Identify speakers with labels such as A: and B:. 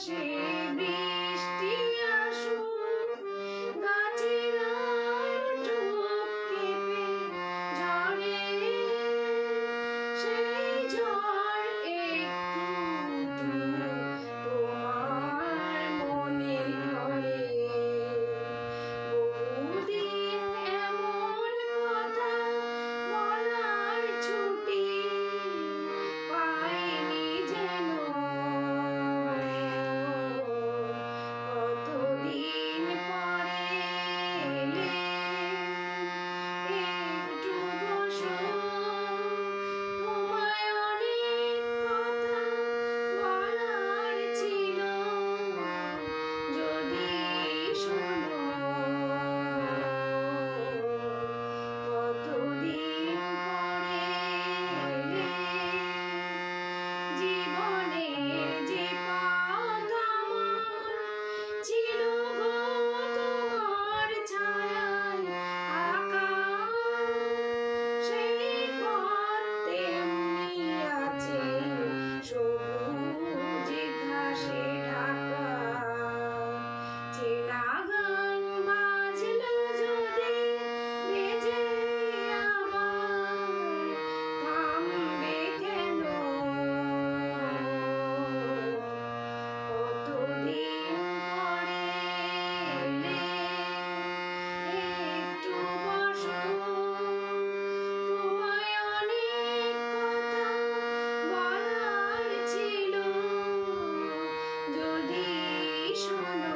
A: আকাশে বৃষ্টি আসুক গাছের ঝড়ে সেই ঝড় Krishna